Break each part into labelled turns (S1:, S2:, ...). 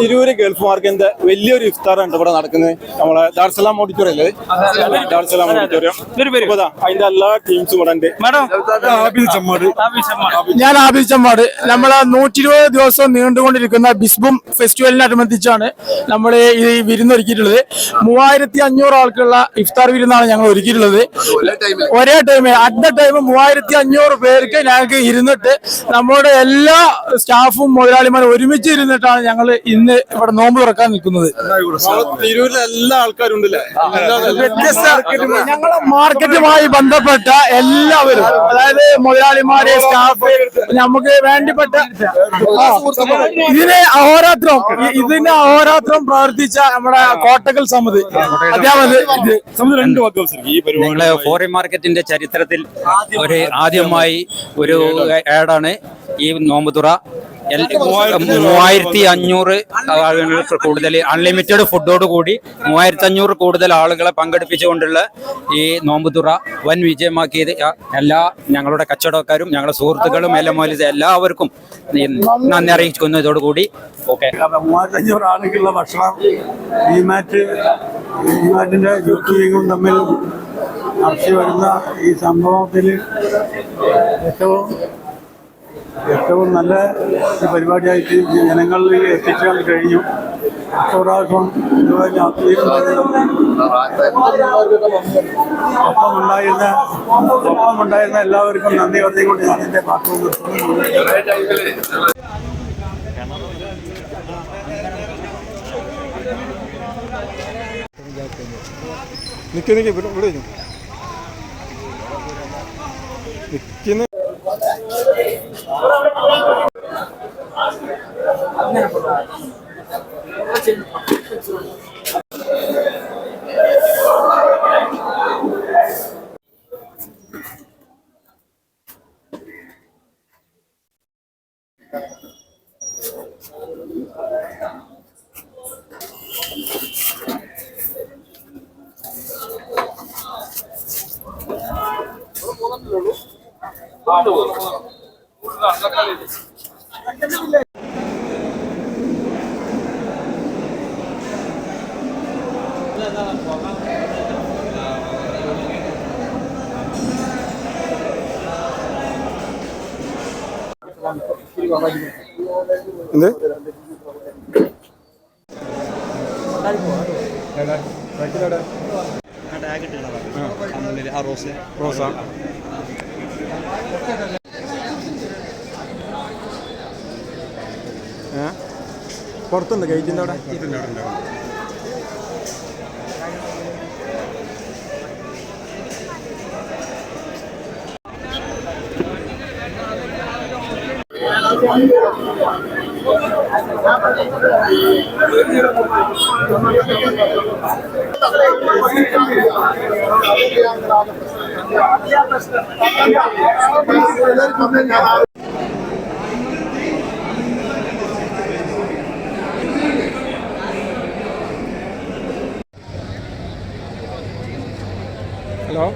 S1: Tirur Gulf മാർക്കിന്റെ വലിയൊരു ഇഫ്താർ ഉണ്ട് ഇവിടെ നടക്കുന്നത്. നമ്മളെ ദാർസലാം ഓഡിറ്റോറിയം അല്ലേ ദാർസലാം ഓഡിറ്റോറിയം. അതിന്റെ എല്ലാ ടീംസും ഇവിടെ ഉണ്ട്.
S2: ഞാൻ ആബിച്ചമ്പാട് നമ്മളെ നൂറ്റി ഇരുപത് ദിവസം നീണ്ടുകൊണ്ടിരിക്കുന്ന ബിസ്ബും ഫെസ്റ്റിവലിനനുബന്ധിച്ചാണ് നമ്മൾ ഈ വിരുന്ന് ഒരുക്കിയിട്ടുള്ളത്. മൂവായിരത്തി അഞ്ഞൂറ് ആൾക്കുള്ള ഇഫ്താർ വിരുന്നാണ് ഞങ്ങൾ ഒരുക്കിയിട്ടുള്ളത്. ഒരേ ടൈം അറ്റ് ദ ടൈം മൂവായിരത്തി അഞ്ഞൂറ് പേർക്ക് ഞങ്ങൾക്ക് ഇരുന്നിട്ട് നമ്മുടെ എല്ലാ സ്റ്റാഫും മുതലാളിമാരും ഒരുമിച്ച് ഇരുന്നിട്ടാണ് ഞങ്ങൾ ഇന്ന് ഇവിടെ നോമ്പ് തുറക്കാൻ നിൽക്കുന്നത്.
S1: തിരൂരിലെ എല്ലാ ആൾക്കാരും
S2: വ്യത്യസ്ത ഞങ്ങളെ മാർക്കറ്റുമായി ബന്ധപ്പെട്ട എല്ലാവരും അതായത് മുതലാളിമാര് സ്റ്റാഫ് നമുക്ക് വേണ്ടിപ്പെട്ട ഇതിനെ അഹോരാത്രം ഇതിനെ അഹോരാത്രം പ്രവർത്തിച്ച നമ്മുടെ കോട്ടക്കൽ സമിതി.
S3: നിങ്ങളെ ഫോറിൻ മാർക്കറ്റിന്റെ ചരിത്രത്തിൽ ഒരു ആദ്യമായി ഒരു ആഡാണ് ഈ നോമ്പുതുറ മൂവായിരത്തി അഞ്ഞൂറ് ആളുകൾക്ക് കൂടുതൽ അൺലിമിറ്റഡ് ഫുഡോട് കൂടി മൂവായിരത്തി അഞ്ഞൂറ് കൂടുതൽ ആളുകളെ പങ്കെടുപ്പിച്ചുകൊണ്ടുള്ള ഈ നോമ്പുതുറ വൻ വിജയമാക്കിയത് എല്ലാ ഞങ്ങളുടെ കച്ചവടക്കാരും ഞങ്ങളുടെ സുഹൃത്തുക്കളും എല്ലാം മൂലം എല്ലാവർക്കും ഈ നന്ദി അറിയിക്കുന്നതോടുകൂടി ഓക്കെ.
S4: മൂവായിരത്തഞ്ഞൂറ് ആളുകളുള്ള ഭക്ഷണം ഡിമാറ്റ് ഡിമാറ്റിന്റെ യൂട്യൂബിങ്ങും തമ്മിൽ നടത്തി വരുന്ന ഈ സംഭവത്തിൽ ഏറ്റവും ഏറ്റവും നല്ല പരിപാടിയായിട്ട് ജനങ്ങളിൽ എത്തിക്കാൻ കഴിഞ്ഞു. പ്രാവശ്യം ഒപ്പം ഉണ്ടായിരുന്ന എല്ലാവർക്കും നന്ദി പറഞ്ഞുകൊണ്ട് ഞാൻ
S1: എന്റെ ഇവിടെ ഇരിക്ക്. എന്ത്? റോസ. പുറത്തുണ്ട് ഗേറ്റിന്റെ അവിടെ? Hello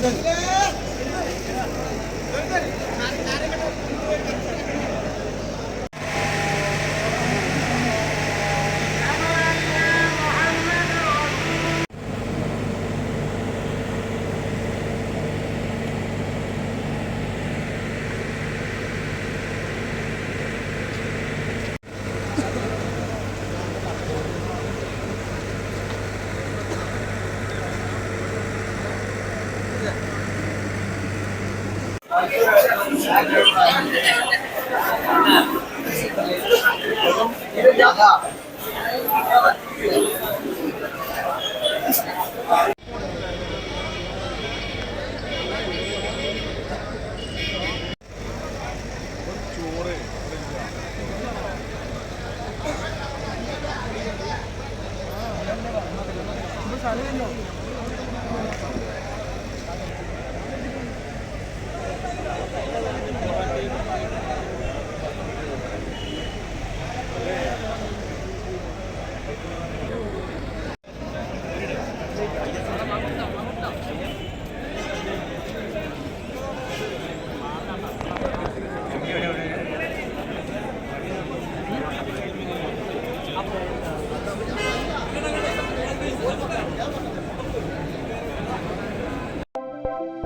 S1: Thank you. Gracias.